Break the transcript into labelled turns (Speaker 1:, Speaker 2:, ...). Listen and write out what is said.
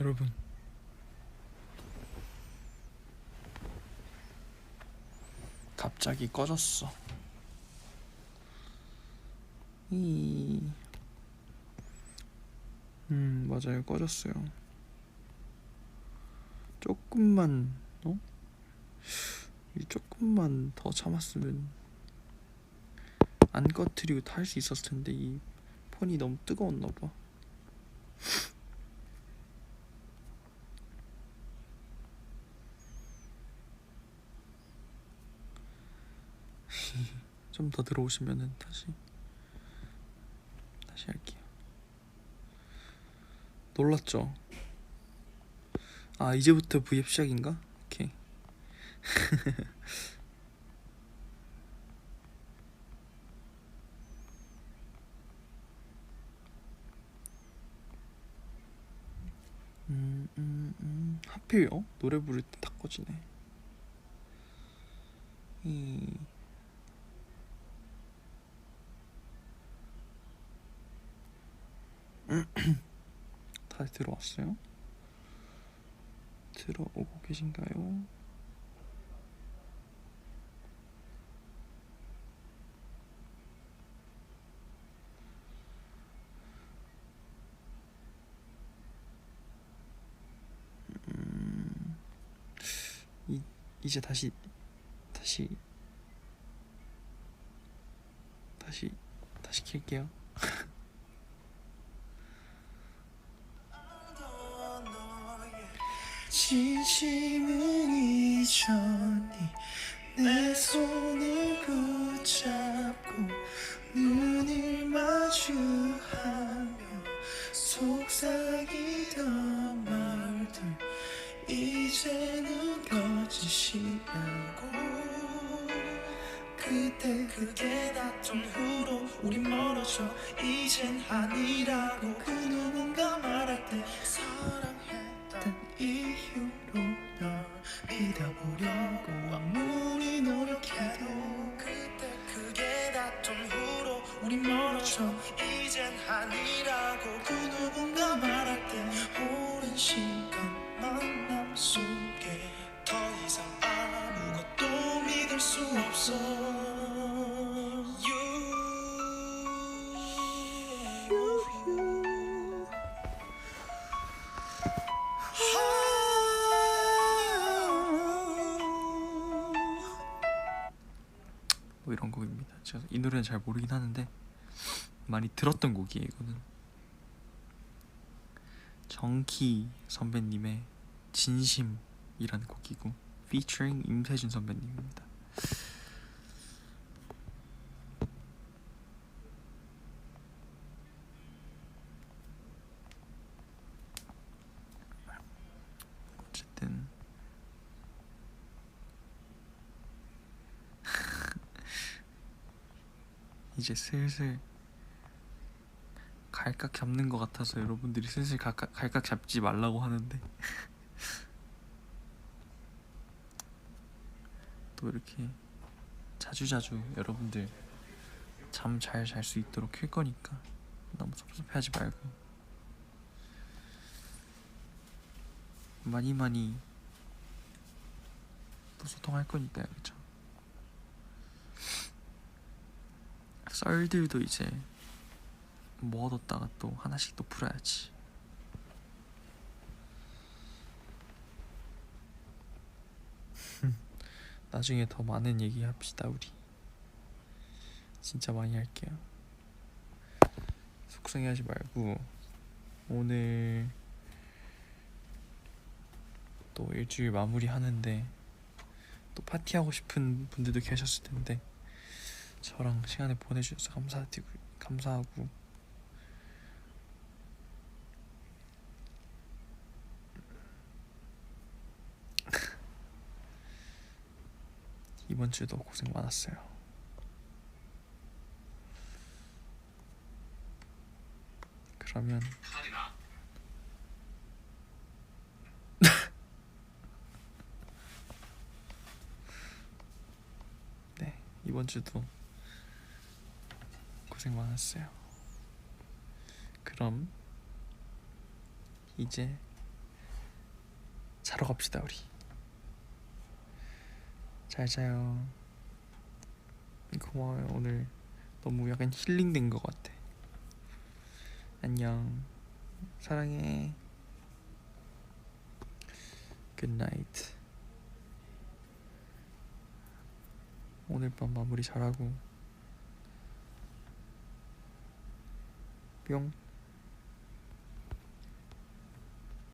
Speaker 1: 여러분. 갑자기 꺼졌어. 이... 음 맞아요. 꺼졌어요. 조금만 어? 이 조금만 더 참았으면 안 꺼트리고 탈 수 있었을 텐데 이 폰이 너무 뜨거웠나 봐 좀 더 들어오시면은 다시 다시 할게요. 놀랐죠? 아 이제부터 V앱 시작인가? 오케이. 음, 음, 음. 하필 어? 노래 부를 때 다 꺼지네. 이 다시 들어왔어요? 들어오고 계신가요? 음, 이, 이제 다시 다시 다시 다시 킬게요. 진심은 이전이 내 손을 붙잡고 눈을 마주하며 속삭이던 말들 이제는 거짓이라고. 그때 그게 닿던 후로 우리 멀어져 이젠 아니라고. 그 누군가 말할 때 우리 멀어져. 이젠 아니라고 그 누군가 말할 때 오랜 시간 만남 속에 더 이상 아무것도 믿을 수 없어 뭐 이런 곡입니다. 제가 이 노래는 잘 모르긴 하는데 많이 들었던 곡이에요. 이거는 정키 선배님의 진심이라는 곡이고 featuring 임세준 선배님입니다. 어쨌든 이제 슬슬 갈각 잡는 것 같아서 여러분들이 슬슬 갈각, 갈각 잡지 말라고 하는데. 또 이렇게 자주자주 여러분들 잠 잘 잘 수 있도록 킬 거니까 너무 섭섭해하지 말고. 많이 많이 또 소통할 거니까요 그쵸 썰들도 이제 모아뒀다가 또 하나씩 또 풀어야지. 나중에 더 많은 얘기 합시다 우리. 진짜 많이 할게요. 속상해하지 말고 오늘 또 일주일 마무리 하는데 또 파티하고 싶은 분들도 계셨을 텐데 저랑 시간을 보내주셔서 감사드리고 감사하고 이번 주도 고생 많았어요. 그러면 네 이번 주도 고생 많았어요. 그럼 이제 자러 갑시다 우리. 잘 자요. 고마워요 오늘 너무 약간 힐링된 것 같아. 안녕. 사랑해. 굿나잇 오늘 밤 마무리 잘하고 뿅